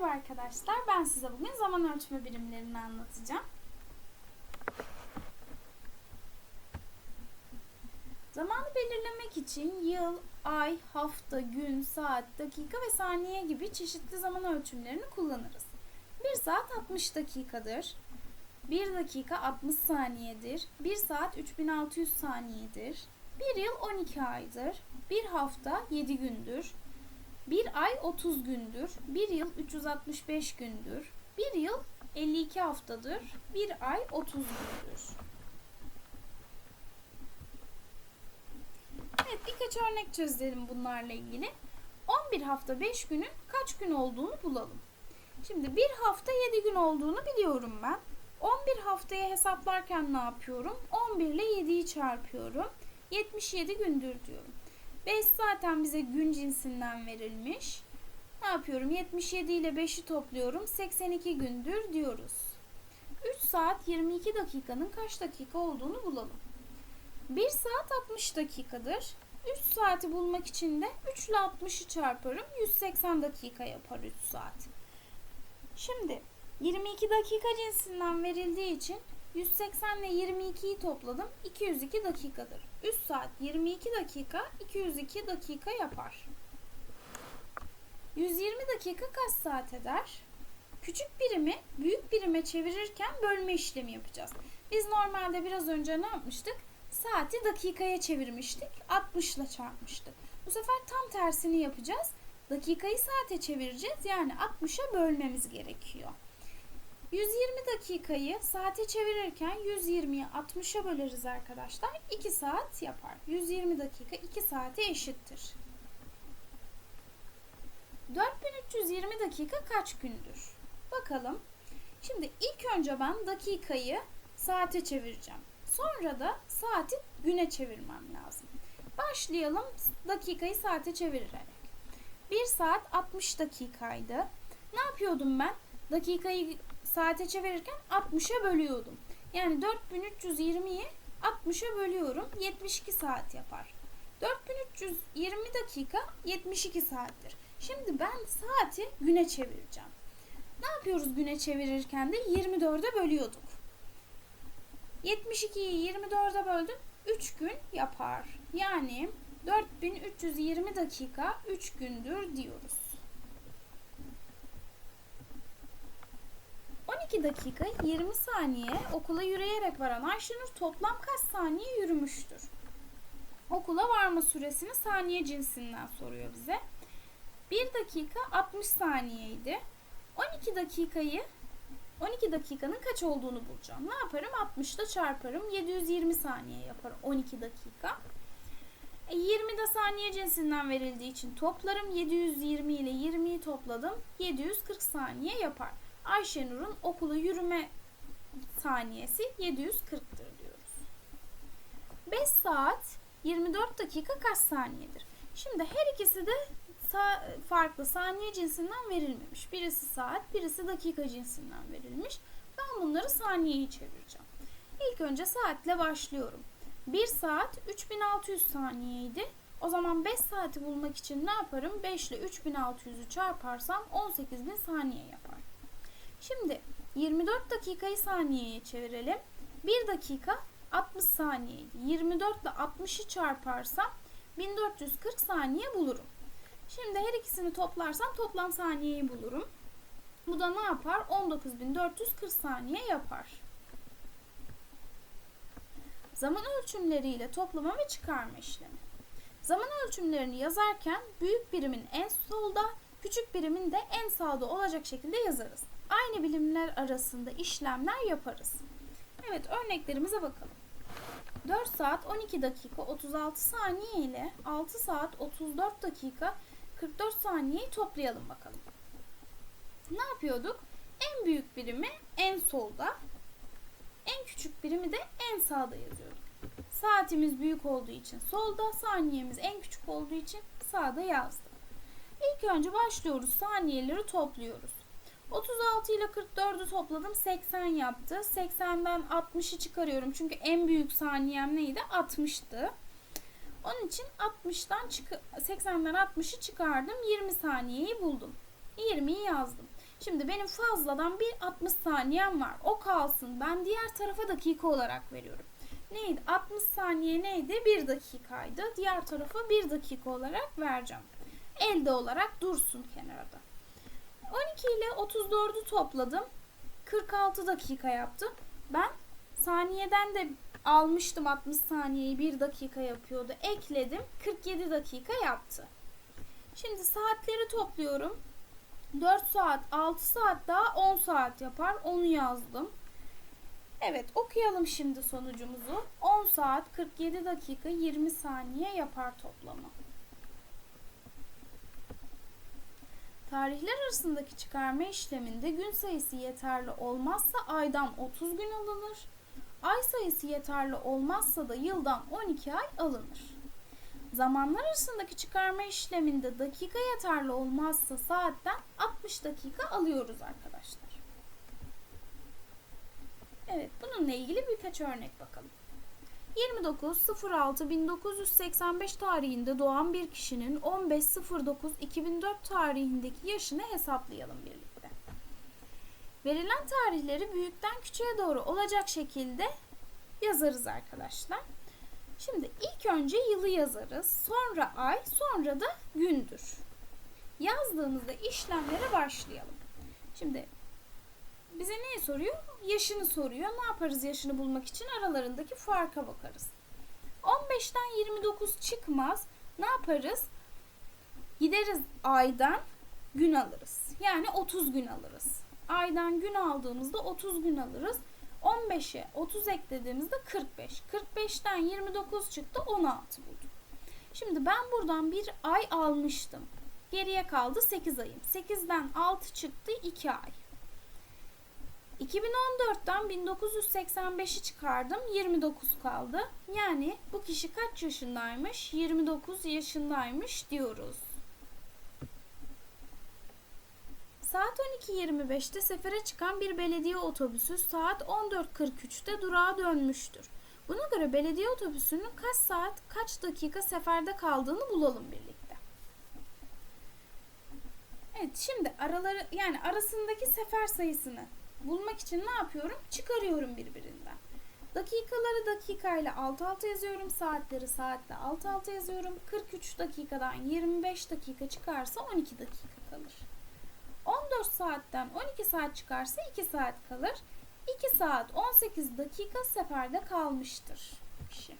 Merhaba arkadaşlar. Ben size bugün zaman ölçme birimlerini anlatacağım. Zamanı belirlemek için yıl, ay, hafta, gün, saat, dakika ve saniye gibi çeşitli zaman ölçümlerini kullanırız. 1 saat 60 dakikadır. 1 dakika 60 saniyedir. 1 saat 3600 saniyedir. 1 yıl 12 aydır. 1 hafta 7 gündür. Bir ay 30 gündür, bir yıl 365 gündür, bir yıl 52 haftadır, bir ay 30 gündür. Evet birkaç örnek çözelim bunlarla ilgili. 11 hafta 5 günün kaç gün olduğunu bulalım. Şimdi bir hafta 7 gün olduğunu biliyorum ben. 11 haftaya hesaplarken ne yapıyorum? 11 ile 7'yi çarpıyorum. 77 gündür diyorum. 5 zaten bize gün cinsinden verilmiş. Ne yapıyorum? 77 ile 5'i topluyorum. 82 gündür diyoruz. 3 saat 22 dakikanın kaç dakika olduğunu bulalım. 1 saat 60 dakikadır. 3 saati bulmak için de 3 ile 60'ı çarparım. 180 dakika yapar 3 saat. Şimdi 22 dakika cinsinden verildiği için 180 ile 22'yi topladım. 202 dakikadır. 3 saat 22 dakika 202 dakika yapar. 120 dakika kaç saat eder? Küçük birimi büyük birime çevirirken bölme işlemi yapacağız. Biz normalde biraz önce ne yapmıştık? Saati dakikaya çevirmiştik. 60 ile çarpmıştık. Bu sefer tam tersini yapacağız. Dakikayı saate çevireceğiz. Yani 60'a bölmemiz gerekiyor. 120 dakikayı saate çevirirken 120'yi 60'a böleriz arkadaşlar. 2 saat yapar. 120 dakika 2 saate eşittir. 4320 dakika kaç gündür? Bakalım. Şimdi ilk önce ben dakikayı saate çevireceğim. Sonra da saati güne çevirmem lazım. Başlayalım dakikayı saate çevirerek. 1 saat 60 dakikaydı. Ne yapıyordum ben? Dakikayı saate çevirirken 60'a bölüyordum. Yani 4320'yi 60'a bölüyorum. 72 saat yapar. 4320 dakika 72 saattir. Şimdi ben saati güne çevireceğim. Ne yapıyoruz güne çevirirken de 24'e bölüyorduk. 72'yi 24'e böldüm 3 gün yapar. Yani 4320 dakika 3 gündür diyoruz. 12 dakika 20 saniye okula yürüyerek varan Ayşenur toplam kaç saniye yürümüştür? Okula varma süresini saniye cinsinden soruyor bize. 1 dakika 60 saniyeydi. 12 dakikayı 12 dakikanın kaç olduğunu bulacağım. Ne yaparım? 60 ile çarparım. 720 saniye yapar 12 dakika. E, 20 de saniye cinsinden verildiği için toplarım. 720 ile 20'yi topladım. 740 saniye yapar. Ayşenur'un okula yürüme saniyesi 740'tır diyoruz. 5 saat 24 dakika kaç saniyedir? Şimdi her ikisi de farklı saniye cinsinden verilmemiş. Birisi saat, birisi dakika cinsinden verilmiş. Ben bunları saniyeye çevireceğim. İlk önce saatle başlıyorum. 1 saat 3600 saniyeydi. O zaman 5 saati bulmak için ne yaparım? 5 ile 3600'ü çarparsam 18000 saniye yapar. Şimdi 24 dakikayı saniyeye çevirelim. 1 dakika 60 saniyeydi. 24 ile 60'ı çarparsam 1440 saniye bulurum. Şimdi her ikisini toplarsam toplam saniyeyi bulurum. Bu da ne yapar? 19440 saniye yapar. Zaman ölçümleriyle toplama ve çıkarma işlemi. Zaman ölçümlerini yazarken büyük birimin en solda, küçük birimin de en sağda olacak şekilde yazarız. Aynı bilimler arasında işlemler yaparız. Evet örneklerimize bakalım. 4 saat 12 dakika 36 saniye ile 6 saat 34 dakika 44 saniyeyi toplayalım bakalım. Ne yapıyorduk? En büyük birimi en solda, en küçük birimi de en sağda yazıyorduk. Saatimiz büyük olduğu için solda, saniyemiz en küçük olduğu için sağda yazdım. İlk önce başlıyoruz. Saniyeleri topluyoruz. 36 ile 44'ü topladım. 80 yaptı. 80'den 60'ı çıkarıyorum. Çünkü en büyük saniyem neydi? 60'tı. Onun için 60'dan 80'den 60'ı çıkardım. 20 saniyeyi buldum. 20'yi yazdım. Şimdi benim fazladan bir 60 saniyem var. O kalsın. Ben diğer tarafa dakika olarak veriyorum. Neydi? 60 saniye neydi? 1 dakikaydı. Diğer tarafa 1 dakika olarak vereceğim. Elde olarak dursun kenarda. 12 ile 34'ü topladım. 46 dakika yaptı. Ben saniyeden de almıştım 60 saniyeyi 1 dakika yapıyordu. Ekledim. 47 dakika yaptı. Şimdi saatleri topluyorum. 4 saat, 6 saat daha 10 saat yapar. Onu yazdım. Evet okuyalım şimdi sonucumuzu. 10 saat 47 dakika 20 saniye yapar toplamı. Tarihler arasındaki çıkarma işleminde gün sayısı yeterli olmazsa aydan 30 gün alınır. Ay sayısı yeterli olmazsa da yıldan 12 ay alınır. Zamanlar arasındaki çıkarma işleminde dakika yeterli olmazsa saatten 60 dakika alıyoruz arkadaşlar. Evet, bununla ilgili birkaç örnek bakalım. 29.06.1985 tarihinde doğan bir kişinin 15.09.2004 tarihindeki yaşını hesaplayalım birlikte. Verilen tarihleri büyükten küçüğe doğru olacak şekilde yazarız arkadaşlar. Şimdi ilk önce yılı yazarız. Sonra ay, sonra da gündür. Yazdığımızda işlemlere başlayalım. Şimdi bize neyi soruyor? Yaşını soruyor. Ne yaparız yaşını bulmak için? Aralarındaki farka bakarız. 15'ten 29 çıkmaz. Ne yaparız? Gideriz aydan gün alırız. Yani 30 gün alırız. Aydan gün aldığımızda 30 gün alırız. 15'e 30 eklediğimizde 45. 45'ten 29 çıktı 16 bulduk. Şimdi ben buradan bir ay almıştım. Geriye kaldı 8 ayım. 8'den 6 çıktı 2 ay. 2014'ten 1985'i çıkardım. 29 kaldı. Yani bu kişi kaç yaşındaymış? 29 yaşındaymış diyoruz. Saat 12.25'te sefere çıkan bir belediye otobüsü saat 14.43'te durağa dönmüştür. Buna göre belediye otobüsünün kaç saat, kaç dakika seferde kaldığını bulalım birlikte. Evet, şimdi araları yani arasındaki sefer sayısını bulmak için ne yapıyorum? Çıkarıyorum birbirinden. Dakikaları dakikayla alt alta yazıyorum. Saatleri saatle alt alta yazıyorum. 43 dakikadan 25 dakika çıkarsa 12 dakika kalır. 14 saatten 12 saat çıkarsa 2 saat kalır. 2 saat 18 dakika seferde kalmıştır kişi.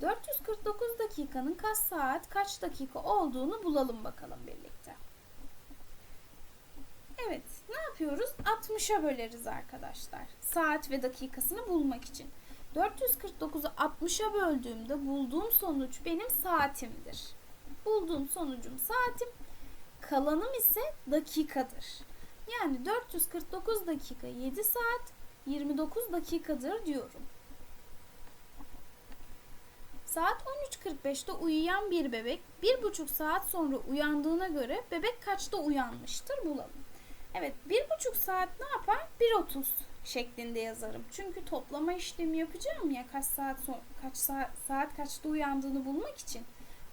449 dakikanın kaç saat kaç dakika olduğunu bulalım bakalım birlikte. Evet, ne yapıyoruz? 60'a böleriz arkadaşlar. Saat ve dakikasını bulmak için. 449'u 60'a böldüğümde bulduğum sonuç benim saatimdir. Bulduğum sonucum saatim, kalanım ise dakikadır. Yani 449 dakika 7 saat 29 dakikadır diyorum. Saat 13.45'te uyuyan bir bebek bir buçuk saat sonra uyandığına göre bebek kaçta uyanmıştır bulalım. Evet bir buçuk saat ne yapar? 1.30 şeklinde yazarım. Çünkü toplama işlemi yapacağım ya kaç saat kaç saat, saat kaçta uyandığını bulmak için.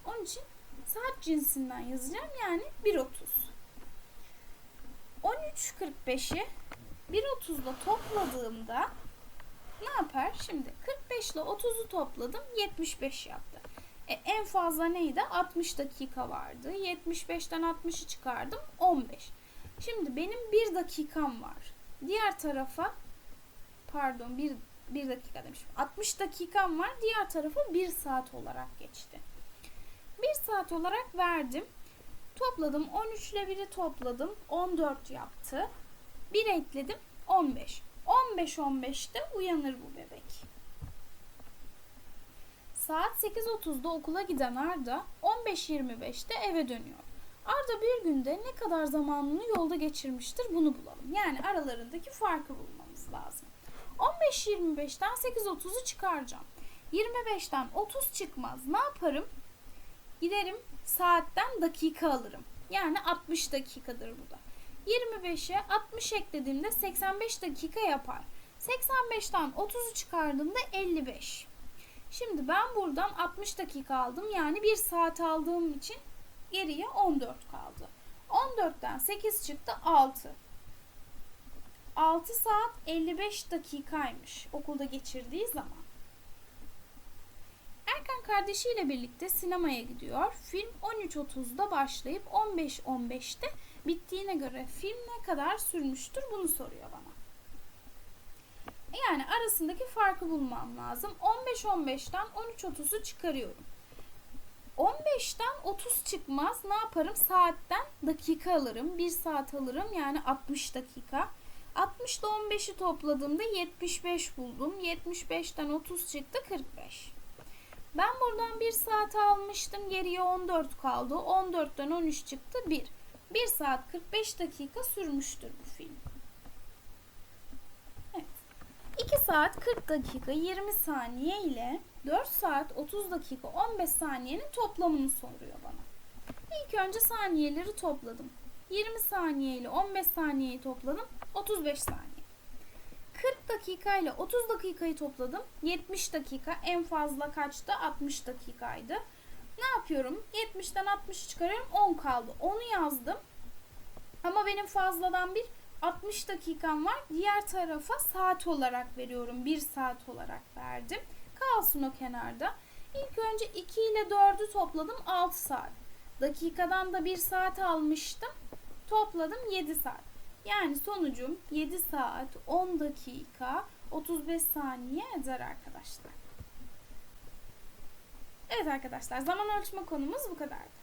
Onun için saat cinsinden yazacağım yani 1.30. 13.45'i 1.30 ile topladığımda ne yapar? Şimdi 45 ile 30'u topladım 75 yaptı. E, en fazla neydi? 60 dakika vardı. 75'ten 60'ı çıkardım 15. Şimdi benim bir dakikam var. Diğer tarafa pardon bir, bir dakika demişim. 60 dakikam var. Diğer tarafa bir saat olarak geçti. Bir saat olarak verdim. Topladım. 13 ile 1'i topladım. 14 yaptı. 1 ekledim. 15. 15-15'te uyanır bu bebek. Saat 8.30'da okula giden Arda 15.25'te eve dönüyor. Arda bir günde ne kadar zamanını yolda geçirmiştir bunu bulalım. Yani aralarındaki farkı bulmamız lazım. 15-25'ten 8.30'u çıkaracağım. 25'ten 30 çıkmaz. Ne yaparım? Giderim saatten dakika alırım. Yani 60 dakikadır bu da. 25'e 60 eklediğimde 85 dakika yapar. 85'ten 30'u çıkardığımda 55. Şimdi ben buradan 60 dakika aldım. Yani 1 saat aldığım için geriye 14 kaldı. 14'ten 8 çıktı 6. 6 saat 55 dakikaymış okulda geçirdiği zaman. Erkan kardeşiyle birlikte sinemaya gidiyor. Film 13.30'da başlayıp 15.15'te bittiğine göre film ne kadar sürmüştür bunu soruyor bana. Yani arasındaki farkı bulmam lazım. 15-15'ten 13.30'u çıkarıyorum. 15'ten 30 çıkmaz. Ne yaparım? Saatten dakika alırım. 1 saat alırım. Yani 60 dakika. 60 ile 15'i topladığımda 75 buldum. 75'ten 30 çıktı 45. Ben buradan 1 saat almıştım. Geriye 14 kaldı. 14'ten 13 çıktı 1. 1 saat 45 dakika sürmüştür bu film. Evet. 2 saat 40 dakika 20 saniye ile 4 saat 30 dakika 15 saniyenin toplamını soruyor bana. İlk önce saniyeleri topladım. 20 saniye ile 15 saniyeyi topladım. 35 saniye. 40 dakika ile 30 dakikayı topladım. 70 dakika en fazla kaçtı? 60 dakikaydı. Ne yapıyorum? 70'ten 60'ı çıkarıyorum. 10 kaldı. Onu yazdım. Ama benim fazladan bir 60 dakikam var. Diğer tarafa saat olarak veriyorum. 1 saat olarak verdim. Kalsın o kenarda. İlk önce 2 ile 4'ü topladım. 6 saat. Dakikadan da 1 saat almıştım. Topladım 7 saat. Yani sonucum 7 saat 10 dakika 35 saniye eder arkadaşlar. Evet arkadaşlar zaman ölçme konumuz bu kadardı.